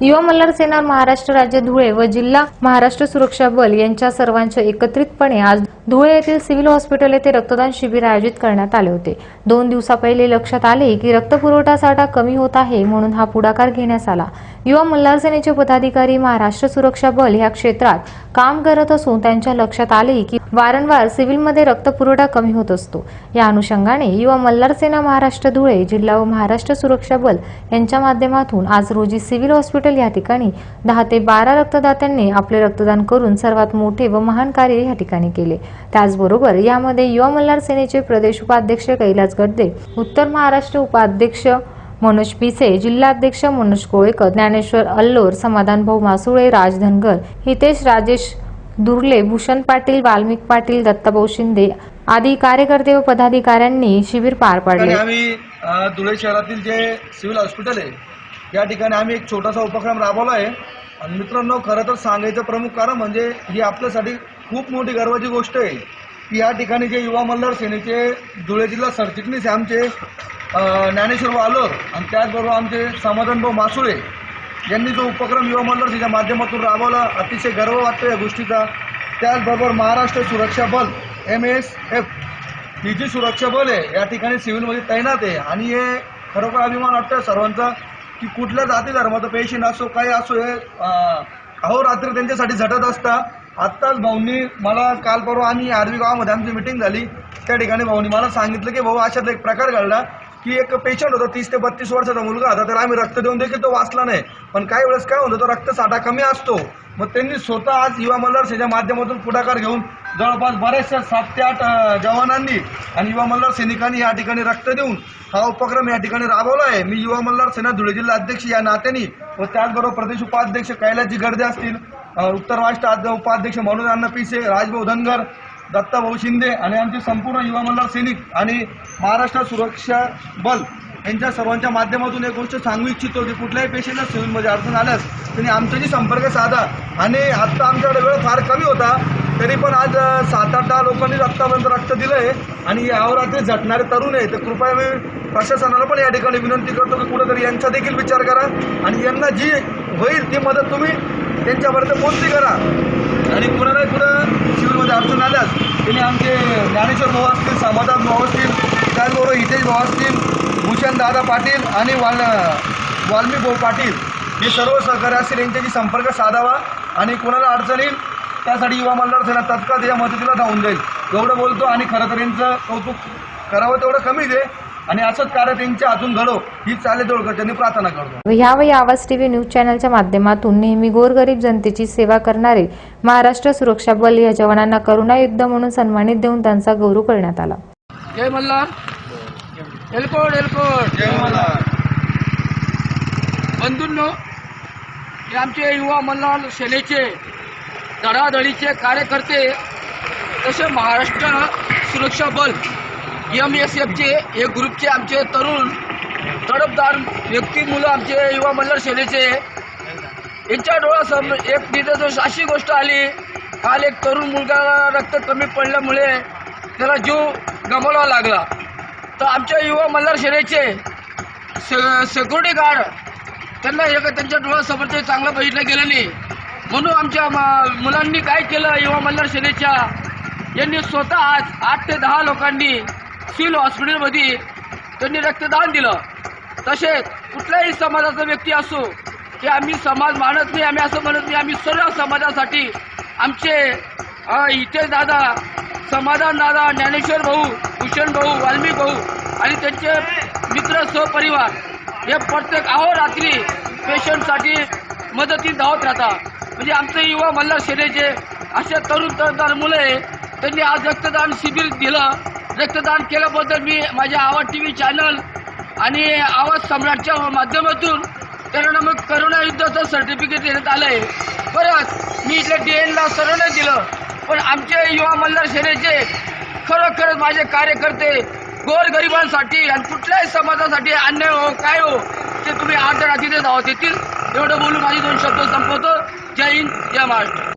युवा मल्हार सेना महाराष्ट्र राज्य धुळे व जिल्हा महाराष्ट्र सुरक्षा बल यांच्या सर्वांच्या एकत्रितपणे आज धुळे येथील सिव्हिल हॉस्पिटल येथे रक्तदान शिबिर आयोजित करण्यात आले होते. दोन दिवसा पहिले लक्षात आले की रक्तपुरवठा साठा कमी होत आहे म्हणून हा पुढाकार घेण्यात आला. युवा मल्हार सेनेचे पदाधिकारी महाराष्ट्र सुरक्षा बल ह्या क्षेत्रात काम करत असून त्यांच्या लक्षात आले की वारंवार सिव्हिलमध्ये रक्तपुरवठा कमी होत असतो. या अनुषंगाने युवा मल्हार सेना महाराष्ट्र धुळे जिल्हा व महाराष्ट्र सुरक्षा बल यांच्या माध्यमातून आज रोजी सिव्हिल हॉस्पिटल या ठिकाणी दहा ते बारा रक्तदात्यांनी आपले रक्तदान करून सर्वात मोठे व महान कार्य या ठिकाणी केले. त्याचबरोबर यामध्ये युवा मल्हार सेनेचे प्रदेश उपाध्यक्ष कैलास गड्डे उत्तर महाराष्ट्र उपाध्यक्ष मनोज पिसे जिल्हाध्यक्ष मनोज कोळेकर ज्ञानेश्वर अल्लोर समाधान भाऊ मासुळे राज धनगर हितेश राजेश दुर्ले भूषण पाटील वाल्मिक पाटील दत्ताभाऊ शिंदे आदी कार्यकर्ते व पदाधिकाऱ्यांनी शिबिर पार पाडले. आम्ही धुळे शहरातील जे सिव्हिल हॉस्पिटल आहे या ठिकाणी आम्ही एक छोटासा उपक्रम राबवला आहे आणि मित्रांनो खरं तर सांगायचं प्रमुख कारण म्हणजे ही आपल्यासाठी खूप मोठी गर्वाची गोष्ट आहे. की या ठिकाणी जे युवा मल्हार सेनेचे धुळे जिल्हा सरचिटणीस आहे आमचे ज्ञानेश्वर वालोर आणि त्याचबरोबर आमचे समाधानभाऊ मासुळे यांनी जो उपक्रम युवा मल्हार सेनेच्या माध्यमातून राबवला अतिशय गर्व वाटतो या गोष्टीचा. त्याचबरोबर महाराष्ट्र सुरक्षा बल एम एस एफ ही जी सुरक्षा बल आहे या ठिकाणी सिव्हिलमध्ये तैनात आहे. आणि हे खरोखर अभिमान वाटतं सर्वांचा. की कुठल्या जाती धर्माचा पेशंट असो काही असो हे अहो अहोरात्री त्यांच्यासाठी झटत असता. आत्ताच भाऊंनी मला काल परवा आणि आरवी गावामध्ये आमची मिटिंग झाली. त्या ठिकाणी भाऊनी मला सांगितलं की भाऊ अशातला एक प्रकार घडला की एक पेशंट होता तीस ते बत्तीस वर्षाचा मुलगा होता. तर आम्ही रक्त देऊन देखील तो वाचला नाही. पण काही वेळेस काय होतं तो रक्तसाठा कमी असतो. मग त्यांनी स्वतः आज युवा मल्हार सेनेच्या माध्यमातून पुढाकार घेऊन जवळपास बऱ्याचशा सात ते आठ जवानांनी आणि युवा मल्हार सैनिकांनी या ठिकाणी रक्त देऊन हा उपक्रम या ठिकाणी राबवला आहे. मी युवा मल्हार सेना धुळे जिल्हा अध्यक्ष या नात्याने व त्याचबरोबर प्रदेश उपाध्यक्ष कैलासजी गर्दे असतील उत्तर महाराष्ट्र उपाध्यक्ष मनोज अण्णा पिसे राजभाऊ धनगर दत्ताभाऊ शिंदे आणि आमचे संपूर्ण युवा मल्हार सैनिक आणि महाराष्ट्र सुरक्षा बल यांच्या सर्वांच्या माध्यमातून एक गोष्ट सांगू इच्छितो की कुठल्याही पेशंटला सिव्हिलमध्ये अडचण आल्यास त्यांनी आमच्याशी संपर्क साधा. आणि आत्ता आमच्याकडे वेळ फार कमी होता. तरी पण आज सात आठ दहा लोकांनी रक्तापर्यंत रक्त दिलं आहे आणि यावरात्री झटणारे तरुण आहे तर कृपया मी प्रशासनाला पण या ठिकाणी विनंती करतो की कुठेतरी यांचा देखील विचार करा आणि यांना जी होईल ती मदत तुम्ही त्यांच्यापर्यंत पोहोचली करा. आणि कुणालाही कुठं सिव्हिलमध्ये अडचण आल्यास त्यांनी आमचे ज्ञानेश्वर भाऊ असतील समाधान भाऊ असतील त्याचबरोबर हितेश भाऊ असतील भूषण दादा पाटील आणि वाल वाल्मी भाऊ पाटील हे सर्व सहकारी असतील यांच्याशी संपर्क साधावा आणि कुणाला अडचण येईल त्यासाठी युवा मल्हार सेना तत्काळ या मदतीला धावून जाईल. एवढं बोलतो आणि खरं तर यांचं कौतुक करावं तेवढं कमीच आहे. आणि असंच कार्य त्यांच्या हातून घडो ही चाले त्यांनी प्रार्थना करतो. यावेळी आवाज टीव्ही न्यूज चॅनलच्या माध्यमातून नेहमी गोरगरीब जनतेची सेवा करणारे महाराष्ट्र सुरक्षा बल या जवानांना करुणा युद्ध म्हणून सन्मानित देऊन त्यांचा गौरव करण्यात आला. जय मल्हार. एलकोड एलकोड. जय मल्हार. बंधूंनो हे आमचे युवा मल्हार सेनेचे धडाधडीचे कार्यकर्ते तसे महाराष्ट्र सुरक्षा बल एम एस एफचे हे ग्रुपचे आमचे तरुण तडफदार व्यक्ती मुलं आमचे युवा मल्हार सेनेचे यांच्या डोळ्यासमोर एक निदर्श अशी गोष्ट आली. काल एक तरुण मुलगा रक्त कमी पडल्यामुळे त्याला जीव गमावा लागला. तर आमच्या युवा मल्हार सेनेचे सिक्युरिटी गार्ड त्यांना एक त्यांच्या डोळ्यासमोर ते चांगलं बघितलं गेलं नाही म्हणून आमच्या म- मुलांनी काय केलं? युवा मल्हार सेनेच्या यांनी स्वतः आज आठ ते दहा लोकांनी सिव्हिल हॉस्पिटलमध्ये त्यांनी रक्तदान दिलं. तसेच कुठल्याही समाजाचा व्यक्ती असो की आम्ही समाज मानत नाही आम्ही असं म्हणत नाही आम्ही सर्व समाजासाठी आमचे इथे दादा समाधान दादा ज्ञानेश्वर भाऊ भूषण भाऊ वाल्मिक भाऊ आणि त्यांचे मित्र सहपरिवार हे प्रत्येक अहोरात्री पेशंटसाठी मदतीत धावत राहतात. म्हणजे आमचे युवा मल्हार सेनेचे अशा तरुण तरुणदार मुलं आहे त्यांनी आज रक्तदान शिबिर दिलं. रक्तदान केल्याबद्दल मी माझ्या आवाज टी व्ही चॅनल आणि आवाज सम्राटच्या माध्यमातून त्यांना मग करोना युद्धाचं सर्टिफिकेट देण्यात आलं आहे. परत मी इथल्या डी एनला सर्व दिलं. पण आमचे युवा मल्हार सेनेचे खरोखरच माझे कार्यकर्ते गोरगरिबांसाठी आणि कुठल्याही समाजासाठी अन्याय हो काय हो ते तुम्ही आठ रात्री धावत येतील एवढं बोलून माझी दोन शब्द संपवतो. जय हिंद जय महाराष्ट्र